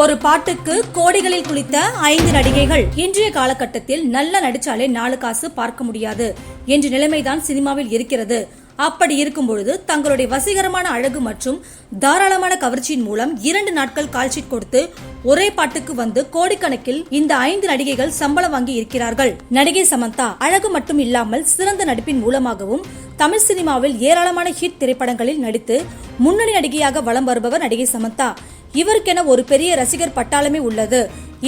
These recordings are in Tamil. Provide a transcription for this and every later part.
ஒரு பாட்டுக்கு கோடிகளில் குளித்த ஐந்து நடிகைகள் இன்றைய காலகட்டத்தில் நல்ல நடிச்சாலே நாலு காசு பார்க்க முடியாது என்ற நிலைமைதான் சினிமாவில் இருக்கிறது. அப்படி இருக்கும் பொழுது தங்களுடைய வசீகரமான அழகு மற்றும் தாராளமான கவர்ச்சியின் மூலம் இரண்டு நாட்கள் கால்ஷீட் கொடுத்து ஒரே பாட்டுக்கு வந்து கோடிக்கணக்கில் இந்த ஐந்து நடிகைகள் சம்பளம் வாங்கி இருக்கிறார்கள். நடிகை சமந்தா அழகு மட்டும் இல்லாமல் சிறந்த நடிப்பின் மூலமாகவும் தமிழ் சினிமாவில் ஏராளமான ஹிட் திரைப்படங்களில் நடித்து முன்னணி நடிகையாக வலம் வருபவர் நடிகை சமந்தா. இவருக்கென ஒரு பெரிய ரசிகர் பட்டாளமே உள்ளது.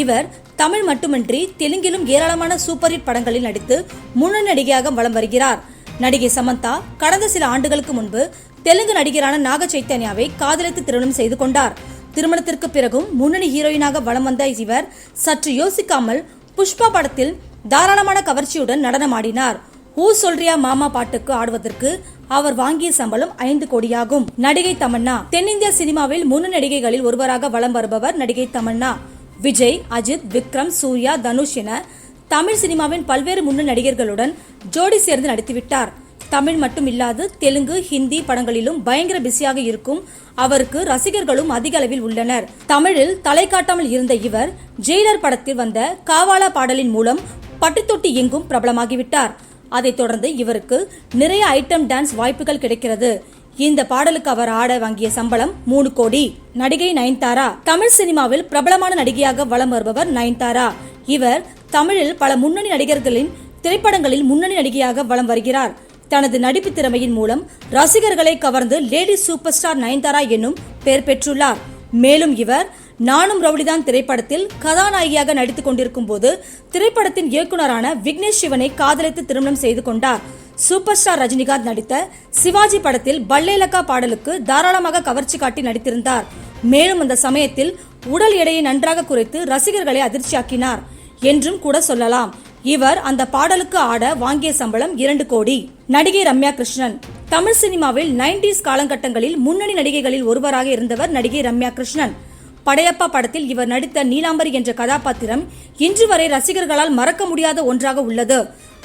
இவர் தமிழ் மட்டுமின்றி தெலுங்கிலும் ஏராளமான சூப்பர் ஹிட் படங்களில் நடித்து முன்னணி நடிகையாக வலம் வருகிறார். நடிகை சமந்தா கடந்த சில ஆண்டுகளுக்கு முன்பு தெலுங்கு நடிகரான நாக சைத்தன்யாவை காதலித்து திருமணம் செய்து கொண்டார். திருமணத்திற்கு பிறகும் முன்னணி ஹீரோயினாக வலம் வந்த இவர் சற்று யோசிக்காமல் புஷ்பா படத்தில் தாராளமான கவர்ச்சியுடன் நடனமாடினார். ஊ சொல்றியா மாமா பாட்டுக்கு ஆடுவதற்கு அவர் வாங்கிய சம்பளம் ஐந்து கோடியாகும். நடிகை தமன்னா. தென்னிந்திய சினிமாவில் முன்னு நடிகைகளில் ஒருவராக வலம் வருபவர் நடிகை தமன்னா. விஜய் அஜித் விக்ரம் சூர்யா தனுஷ் என தமிழ் சினிமாவின் பல்வேறு முன்னு நடிகர்களுடன் ஜோடி சேர்ந்து நடித்துவிட்டார். தமிழ் மட்டும் இல்லாது தெலுங்கு ஹிந்தி படங்களிலும் பயங்கர பிஸியாக இருக்கும் அவருக்கு ரசிகர்களும் அதிக அளவில் உள்ளனர். தமிழில் தலை காட்டாமல் இருந்த இவர் ஜெயிலர் படத்தில் வந்த காவாலா பாடலின் மூலம் பட்டுத்தொட்டி எங்கும் பிரபலமாகிவிட்டார். அதைத் தொடர்ந்து இவருக்கு நிறைய ஐட்டம் டான்ஸ் வாய்ப்புகள் கிடைக்கிறது. இந்த பாடலுக்கு அவர் ஆட வாங்கிய சம்பளம் மூணு கோடி. நடிகை நயன்தாரா தமிழ் சினிமாவில் பிரபலமான நடிகையாக வலம் வருபவர் நயன்தாரா. இவர் தமிழில் பல முன்னணி நடிகர்களின் திரைப்படங்களில் முன்னணி நடிகையாக வலம் வருகிறார். தனது நடிப்பு திறமையின் மூலம் ரசிகர்களை கவர்ந்து லேடி சூப்பர் ஸ்டார் நயன்தாரா என்னும் பெயர் பெற்றுள்ளார். மேலும் இவர் நானும் ரவுடிதான் திரைப்படத்தில் கதாநாயகியாக நடித்துக் கொண்டிருக்கும் போது திரைப்படத்தின் இயக்குனரான விக்னேஷ் சிவனை காதலித்து திருமணம் செய்து கொண்டார். சூப்பர் ஸ்டார் ரஜினிகாந்த் நடித்த சிவாஜி படத்தில் பல்லேலக்கா பாடலுக்கு தாராளமாக கவர்ச்சி காட்டி நடித்திருந்தார். மேலும் அந்த சமயத்தில் உடல் எடையை நன்றாக குறைத்து ரசிகர்களை அதிர்ச்சியாக்கினார் என்றும் கூட சொல்லலாம். இவர் அந்த பாடலுக்கு ஆட வாங்கிய சம்பளம் இரண்டு கோடி. நடிகை ரம்யா கிருஷ்ணன். தமிழ் சினிமாவில் நைன்டிஸ் காலகட்டங்களில் முன்னணி நடிகைகளில் ஒருவராக இருந்தவர் நடிகை ரம்யா கிருஷ்ணன். படையப்பா படத்தில் இவர் நடித்த நீலாம்பரி என்ற கதாபாத்திரம் இன்று வரை ரசிகர்களால் மறக்க முடியாத ஒன்றாக உள்ளது.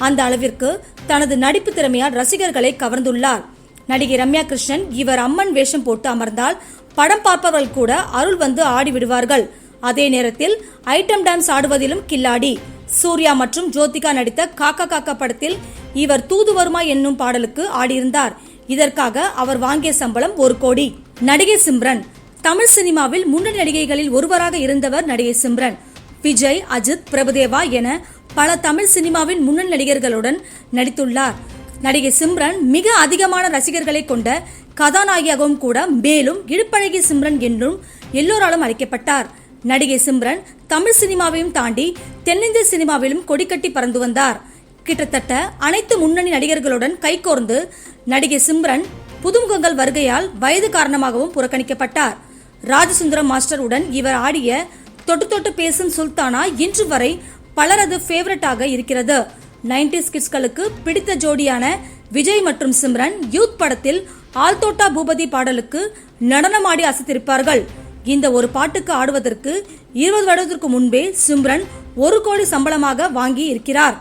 அந்த அளவிற்கு தனது நடிப்பு திறமையால் ரசிகர்களை கவர்ந்துள்ளார். நடிகை ரம்யா கிருஷ்ணன் இவர் அம்மன் வேஷம் போட்டு அமர்ந்தால் படம் பார்ப்பவர்கள் கூட அருள் வந்து ஆடி விடுவார்கள் அதே நேரத்தில் ஐட்டம் டான்ஸ் ஆடுவதிலும் கில்லாடி. சூர்யா மற்றும் ஜோதிகா நடித்த காக்கா காக்கா படத்தில் இவர் தூது வருமா என்னும் பாடலுக்கு ஆடியிருந்தார். இதற்காக அவர் வாங்கிய சம்பளம் ஒரு கோடி. நடிகை சிம்ரன் தமிழ் சினிமாவில் முன்னணி நடிகைகளில் ஒருவராக இருந்தவர் நடிகை சிம்ரன். விஜய் அஜித் பிரபுதேவா என பல தமிழ் சினிமாவின் முன்னணி நடிகர்களுடன் நடித்துள்ளார். நடிகை சிம்ரன் மிக அதிகமான ரசிகர்களை கொண்ட கதாநாயகியாகவும் கூட மேலும் இடுப்பழகி சிம்ரன் என்றும் எல்லோராலும் அழைக்கப்பட்டார். நடிகை சிம்ரன் தமிழ் சினிமாவையும் தாண்டி தென்னிந்திய சினிமாவிலும் கொடிக்கட்டி பறந்து வந்தார். கிட்டத்தட்ட அனைத்து முன்னணி நடிகர்களுடன் கைகோர்ந்து நடிகை சிம்ரன் புதுமுகங்கள் வருகையால் வயது காரணமாகவும் புறக்கணிக்கப்பட்டார். ராஜசுந்தரம் மாஸ்டர் உடன் இவர் ஆடிய தொட்டு தொட்டு பேசும் சுல்தானா இன்று வரை பலரது ஃபேவரட்டாக இருக்கிறது. நைன்டிஸ் கிட்ஸ்களுக்கு பிடித்த ஜோடியான விஜய் மற்றும் சிம்ரன் யூத் படத்தில் ஆல்தோட்டா பூபதி பாடலுக்கு நடனமாடி அசத்திருப்பார்கள். இந்த ஒரு பாட்டுக்கு ஆடுவதற்கு இருபது வருடத்திற்கு முன்பே சிம்ரன் ஒரு கோடி சம்பளமாக வாங்கி இருக்கிறார்.